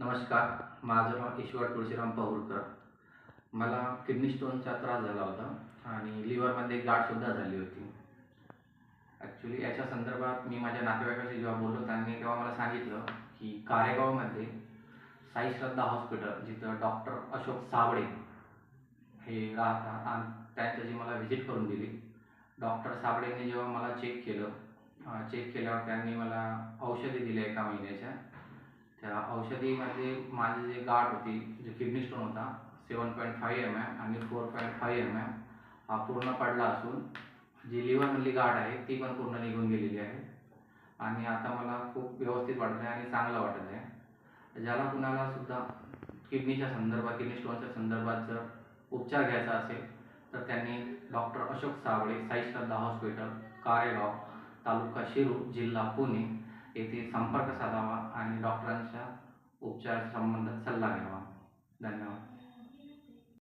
नमस्कार माझं नाव ईश्वर तुळशीराम पहुरकर मला किडनी स्टोनचा त्रास झाला होता आणि लिव्हरमध्ये गाठसुद्धा झाली होती. ॲक्च्युली याच्या संदर्भात मी माझ्या नातेवाईकाशी जेव्हा बोललो त्यांनी तेव्हा मला सांगितलं की कारेगावमध्ये साई श्रद्धा हॉस्पिटल जिथं डॉक्टर अशोक साबळे हे राहतात आणि त्यांच्याशी मला व्हिजिट करून दिली डॉक्टर साबळेंनी जेव्हा मला चेक केलं चेक केल्यावर त्यांनी मला औषधी दिल्या एका महिन्याच्या. त्या औषधीमध्ये माझी जी गाठ होती, जी किडनी स्टोन होता seven point five M M आणि four point five M M हा पूर्ण पडला असून, जी लिव्हरमधली गाठ आहे, ती पण पूर्ण निघून गेलेली आहे. आणि आता मला खूप व्यवस्थित वाटत आहे आणि चांगलं वाटत आहे. ज्याला कुणाला सुद्धा किडनीच्या संदर्भात, किडनी स्टोनच्या संदर्भात जर उपचार घ्यायचा असेल, तर त्यांनी डॉक्टर अशोक साबळे साई श्रद्धा हॉस्पिटल कारेगाव, तालुका शिरूर, जिल्हा पुणे येथे संपर्क साधावा आणि डॉक्टरांच्या उपचार संबंधात सल्ला घ्यावा.